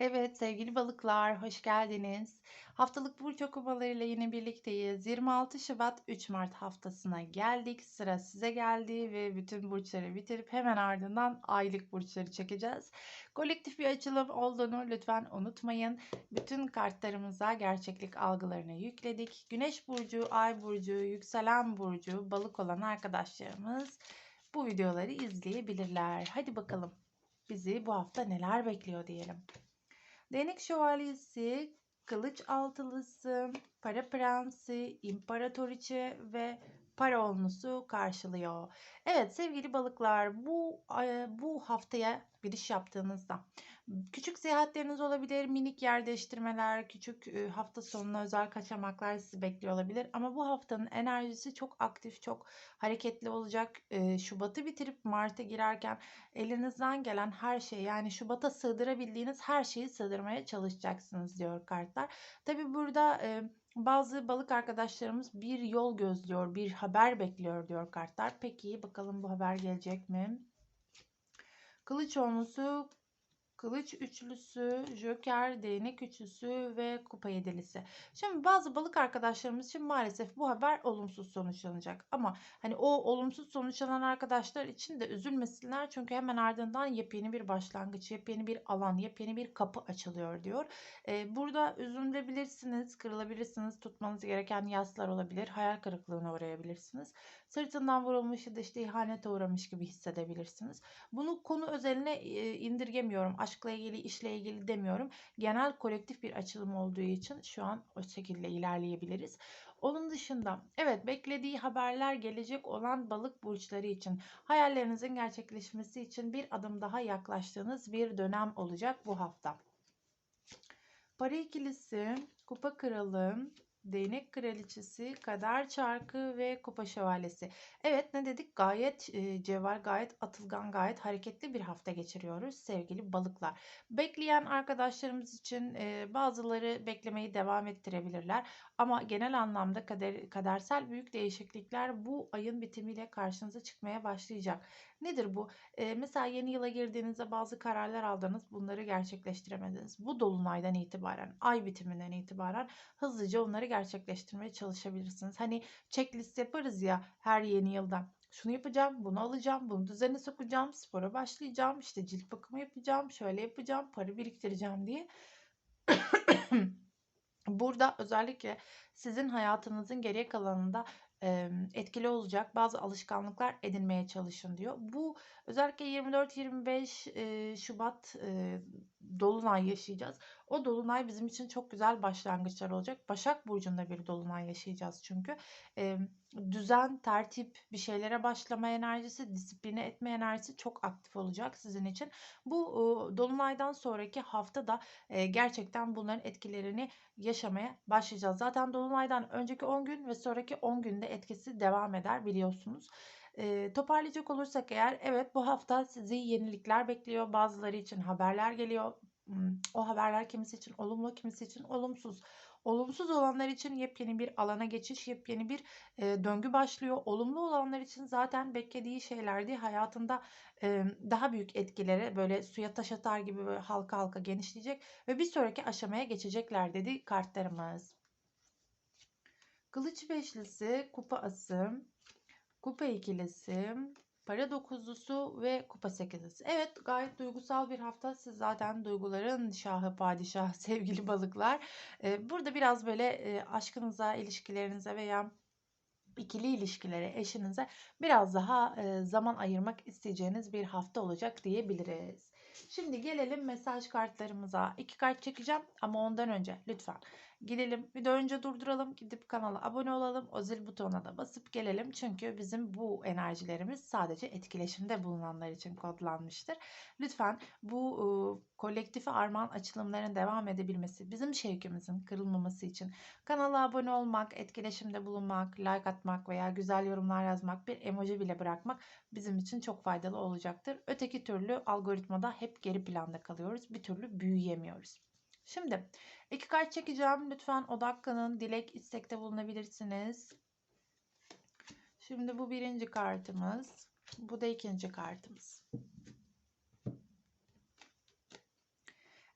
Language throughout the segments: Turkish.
Evet, sevgili balıklar, hoş geldiniz. Haftalık burç okumalarıyla yine birlikteyiz. 26 Şubat 3 Mart haftasına geldik. Sıra size geldi ve bütün burçları bitirip hemen ardından aylık burçları çekeceğiz. Kolektif bir açılım olduğunu lütfen unutmayın. Bütün kartlarımıza gerçeklik algılarını yükledik. Güneş burcu, ay burcu, yükselen burcu, balık olan arkadaşlarımız bu videoları izleyebilirler. Hadi bakalım bizi bu hafta neler bekliyor diyelim. Değnek şövalyesi, kılıç altılısı, para prensi, imparatoriçe ve para olmusu karşılıyor. Evet sevgili balıklar bu bu haftaya giriş yaptığınızda küçük seyahatleriniz olabilir, minik yer değiştirmeler, küçük hafta sonuna özel kaçamaklar sizi bekliyor olabilir. Ama bu haftanın enerjisi çok aktif, çok hareketli olacak. Şubat'ı bitirip Mart'a girerken elinizden gelen her şey yani Şubat'a sığdırabildiğiniz her şeyi sığdırmaya çalışacaksınız diyor kartlar. Tabi burada bazı balık arkadaşlarımız bir yol gözlüyor, bir haber bekliyor diyor kartlar. Peki bakalım bu haber gelecek mi? Kılıç olmusu kılıç üçlüsü, joker, değnek üçlüsü ve kupa yedilisi. Şimdi bazı balık arkadaşlarımız için maalesef bu haber olumsuz sonuçlanacak. Ama hani o olumsuz sonuçlanan arkadaşlar için de üzülmesinler. Çünkü hemen ardından yepyeni bir başlangıç, yepyeni bir alan, yepyeni bir kapı açılıyor diyor. Ee, burada üzülebilirsiniz, kırılabilirsiniz. Tutmanız gereken yaslar olabilir. Hayal kırıklığına uğrayabilirsiniz. Sırtından vurulmuş ya da işte ihanete uğramış gibi hissedebilirsiniz. Bunu konu özeline indirgemiyorum. Aşkla ilgili, işle ilgili demiyorum. Genel kolektif bir açılım olduğu için şu an o şekilde ilerleyebiliriz. Onun dışında evet beklediği haberler gelecek olan balık burçları için hayallerinizin gerçekleşmesi için bir adım daha yaklaştığınız bir dönem olacak bu hafta. Para ikilisi, kupa kralı, Değnek Kraliçesi, Kader Çarkı ve Kupa Şövalyesi. Evet ne dedik? Gayet e, cevval, gayet atılgan, gayet hareketli bir hafta geçiriyoruz sevgili balıklar. Bekleyen arkadaşlarımız için e, bazıları beklemeyi devam ettirebilirler. Ama genel anlamda kader, kadersel büyük değişiklikler bu ayın bitimiyle karşınıza çıkmaya başlayacak. Nedir bu? E, mesela yeni yıla girdiğinizde bazı kararlar aldınız. Bunları gerçekleştiremediniz. Bu dolunaydan itibaren, ay bitiminden itibaren hızlıca onları gerçekleştirmeye çalışabilirsiniz. Hani checklist yaparız ya her yeni yılda. Şunu yapacağım, bunu alacağım, bunu düzene sokacağım, spora başlayacağım, işte cilt bakımı yapacağım, şöyle yapacağım, para biriktireceğim diye. Burada özellikle sizin hayatınızın geriye kalanında etkili olacak bazı alışkanlıklar edinmeye çalışın diyor. Bu özellikle 24-25 Şubat dolunay yaşayacağız. O dolunay bizim için çok güzel başlangıçlar olacak. Başak Burcu'nda bir dolunay yaşayacağız çünkü. E, düzen, tertip, bir şeylere başlama enerjisi, disipline etme enerjisi çok aktif olacak sizin için. Bu e, dolunaydan sonraki hafta da e, gerçekten bunların etkilerini yaşamaya başlayacağız. Zaten dolunaydan önceki 10 gün ve sonraki 10 günde etkisi devam eder biliyorsunuz. E, toparlayacak olursak eğer evet bu hafta sizi yenilikler bekliyor. Bazıları için haberler geliyor. O haberler kimisi için olumlu, kimisi için olumsuz. Olumsuz olanlar için yepyeni bir alana geçiş, yepyeni bir e, döngü başlıyor. Olumlu olanlar için zaten beklediği şeylerdi. Hayatında e, daha büyük etkilere böyle suya taş atar gibi böyle halka halka genişleyecek ve bir sonraki aşamaya geçecekler dedi kartlarımız. Kılıç beşlisi, kupa ası, kupa ikilisi, para dokuzlusu ve kupa sekizlisi. Evet gayet duygusal bir hafta. Siz zaten duyguların şahı padişah sevgili balıklar. Burada biraz böyle aşkınıza, ilişkilerinize veya ikili ilişkilere, eşinize biraz daha zaman ayırmak isteyeceğiniz bir hafta olacak diyebiliriz. Şimdi gelelim mesaj kartlarımıza. İki kart çekeceğim ama ondan önce lütfen Gidelim de önce durduralım. Gidip kanala abone olalım. O zil butonuna da basıp gelelim. Çünkü bizim bu enerjilerimiz sadece etkileşimde bulunanlar için kodlanmıştır. Lütfen bu e, kolektife armağan açılımların devam edebilmesi, bizim şevkimizin kırılmaması için kanala abone olmak, etkileşimde bulunmak, like atmak veya güzel yorumlar yazmak, bir emoji bile bırakmak bizim için çok faydalı olacaktır. Öteki türlü algoritmada hep geri planda kalıyoruz. Bir türlü büyüyemiyoruz. Şimdi iki kart çekeceğim. Lütfen odaklanın. Dilek istekte bulunabilirsiniz. Şimdi bu birinci kartımız. Bu da ikinci kartımız.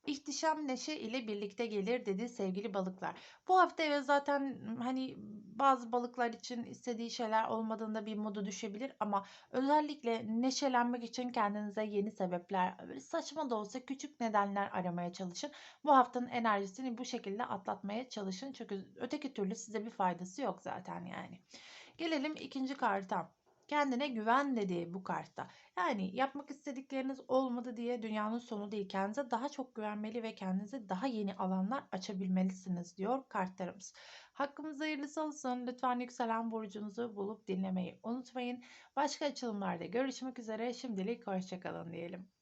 İhtişam neşe ile birlikte gelir dedi sevgili balıklar. Bu hafta evet zaten hani bazı balıklar için istediği şeyler olmadığında bir modu düşebilir ama özellikle neşelenmek için kendinize yeni sebepler, saçma da olsa küçük nedenler aramaya çalışın. Bu haftanın enerjisini bu şekilde atlatmaya çalışın. Çünkü öteki türlü size bir faydası yok zaten yani. Gelelim ikinci karta. Kendine güven dedi bu kartta. Yani yapmak istedikleriniz olmadı diye dünyanın sonu değil. Kendinize daha çok güvenmeli ve kendinize daha yeni alanlar açabilmelisiniz diyor kartlarımız. Hakkımız hayırlısı olsun. Lütfen yükselen burcunuzu bulup dinlemeyi unutmayın. Başka açılımlarda görüşmek üzere. Şimdilik hoşçakalın diyelim.